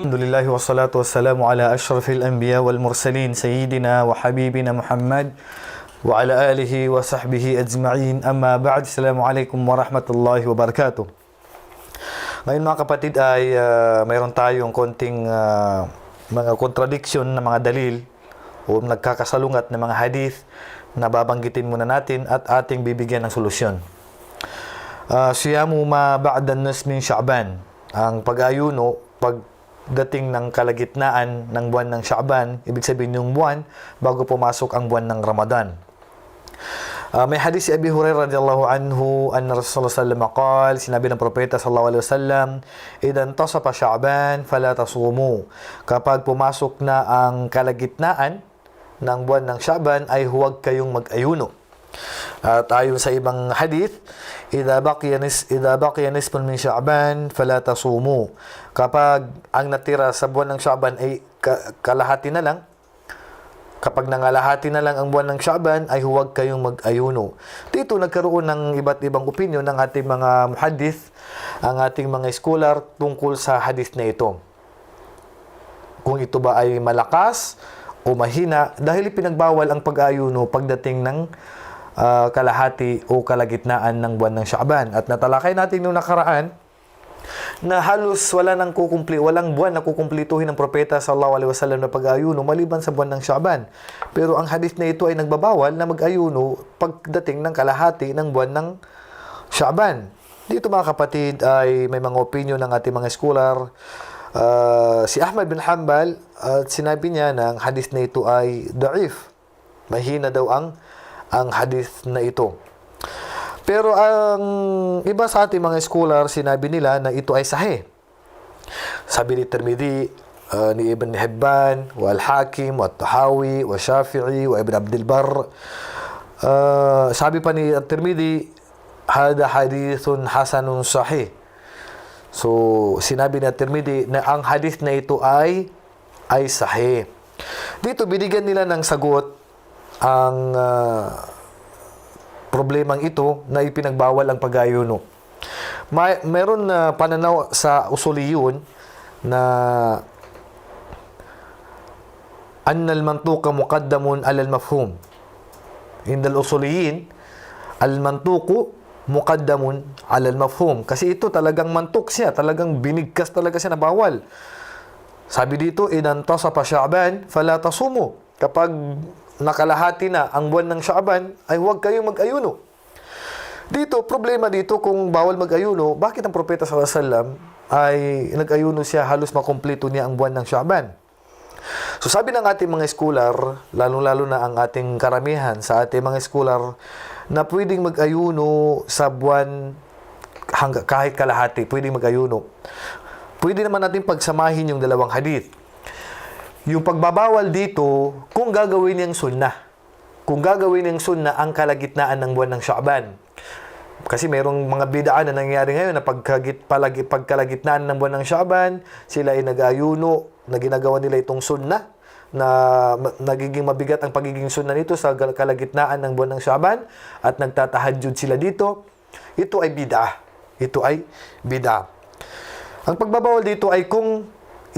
Alhamdulillah wa salatu wa salamu ala ashrafil anbiya wal mursalin sayyidina wa habibina Muhammad wa ala alihi wa sahbihi ajma'in amma ba'd salamu alaikum wa rahmatullahi wa barakatuh Ngayon mga kapatid ay uh, mayroon tayong konting uh, mga contradiction na mga dalil o nagkakasalungat na mga hadith na babanggitin muna natin at ating bibigyan ng solusyon. Ah, uh, siyamu ma ba'dan nas min Sha'ban. Ang pag-ayuno, pag pagdating ng kalagitnaan ng buwan ng Sha'ban, ibig sabihin yung buwan bago pumasok ang buwan ng Ramadan. Uh, may hadith si Abi Hurairah radhiyallahu anhu anna Rasulullah sallallahu alaihi wasallam sinabi ng propeta sallallahu alaihi wasallam idan tasafa Sha'ban fala tasumu kapag pumasok na ang kalagitnaan ng buwan ng Sha'ban ay huwag kayong mag-ayuno at ayon sa ibang hadith, idza baqiya nisfun min Sha'ban fala tasumu. Kapag ang natira sa buwan ng Sha'ban ay ka- kalahati na lang, kapag nangalahati na lang ang buwan ng Sha'ban ay huwag kayong mag-ayuno. Dito nagkaroon ng iba't ibang opinion ng ating mga muhaddith, ang ating mga scholar tungkol sa hadith na ito. Kung ito ba ay malakas o mahina dahil pinagbawal ang pag-ayuno pagdating ng ah, kalahati o kalagitnaan ng buwan ng Sha'ban. At natalakay natin nung nakaraan na halos wala nang kukumpli, walang buwan na kukumplituhin ng propeta sallallahu alaihi wasallam na pag-ayuno maliban sa buwan ng Sha'ban. Pero ang hadith na ito ay nagbabawal na mag-ayuno pagdating ng kalahati ng buwan ng Sha'ban. Dito mga kapatid ay may mga opinion ng ating mga scholar. Ah, si Ahmad bin Hanbal at sinabi niya na ang hadith na ito ay da'if. Mahina daw ang ang hadith na ito. Pero ang iba sa ating mga scholar, sinabi nila na ito ay sahih. Sabi ni Tirmidhi, uh, ni Ibn Hibban, wa Al-Hakim, wa Tahawi, wa Shafi'i, wa Ibn Abdul Barr. Uh, sabi pa ni Tirmidhi, hada hadithun hasanun sahih. So, sinabi ni Tirmidhi na ang hadith na ito ay ay sahih. Dito, binigyan nila ng sagot ang uh, problemang ito na ipinagbawal ang pagayuno. May, meron na uh, pananaw sa usuliyon na annal mantuka muqaddamun alal mafhum. Indal usuliyin, al mantuku muqaddamun alal mafhum. Kasi ito talagang mantok siya, talagang binigkas talaga siya na bawal. Sabi dito, inantasa pa sya'ban, fala tasumo. Kapag nakalahati na ang buwan ng Sha'ban ay huwag kayong mag-ayuno dito, problema dito kung bawal mag-ayuno, bakit ang propeta sallallahu alaihi wasallam ay nag-ayuno siya halos makumpleto niya ang buwan ng Sha'ban? So sabi ng ating mga scholar, lalong-lalo na ang ating karamihan sa ating mga scholar, na pwedeng mag-ayuno sa buwan hangga, kahit kalahati, pwedeng mag-ayuno. Pwede naman natin pagsamahin yung dalawang hadith. Yung pagbabawal dito, kung gagawin niyang sunnah. Kung gagawin niyang sunnah ang kalagitnaan ng buwan ng Sha'ban. Kasi merong mga bidaan na nangyayari ngayon na pagkagit, palagi, pagkalagitnaan ng buwan ng Sha'ban, sila ay nag-ayuno, na ginagawa nila itong sunnah, na nagiging mabigat ang pagiging sunnah nito sa kalagitnaan ng buwan ng Sha'ban, at nagtatahajjud sila dito. Ito ay bid'ah. Ito ay bid'ah. Ang pagbabawal dito ay kung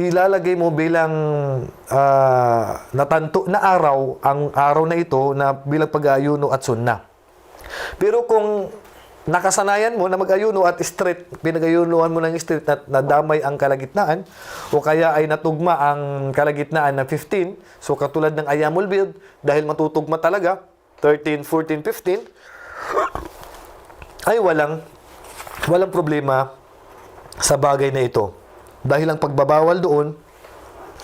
ilalagay mo bilang ah, natanto na araw, ang araw na ito na bilang pag-ayuno at sunnah. Pero kung nakasanayan mo na mag-ayuno at straight, pinag-ayunuhan mo ng straight na nadamay ang kalagitnaan, o kaya ay natugma ang kalagitnaan ng 15, so katulad ng Ayamul Bid, dahil matutugma talaga, 13, 14, 15, ay walang, walang problema sa bagay na ito. Dahil ang pagbabawal doon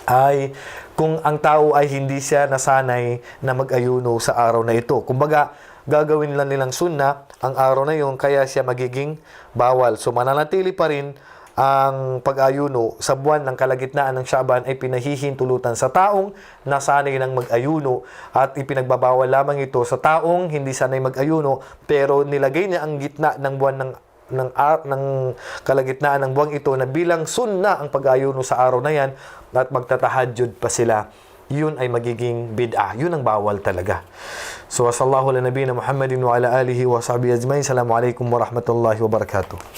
ay kung ang tao ay hindi siya nasanay na mag-ayuno sa araw na ito. Kumbaga, gagawin lang nilang sunna ang araw na yun, kaya siya magiging bawal. So, mananatili pa rin ang pag-ayuno sa buwan ng kalagitnaan ng Shaban ay pinahihintulutan sa taong nasanay ng mag-ayuno at ipinagbabawal lamang ito sa taong hindi sanay mag-ayuno pero nilagay niya ang gitna ng buwan ng ng ar- ng kalagitnaan ng buwang ito na bilang sunna ang pag-ayuno sa araw na yan at magtatahajjud pa sila yun ay magiging bid'ah. Yun ang bawal talaga. So, sallallahu ala nabiyina Muhammadin wa ala alihi wa sahbihi ajmain. Assalamualaikum warahmatullahi wabarakatuh.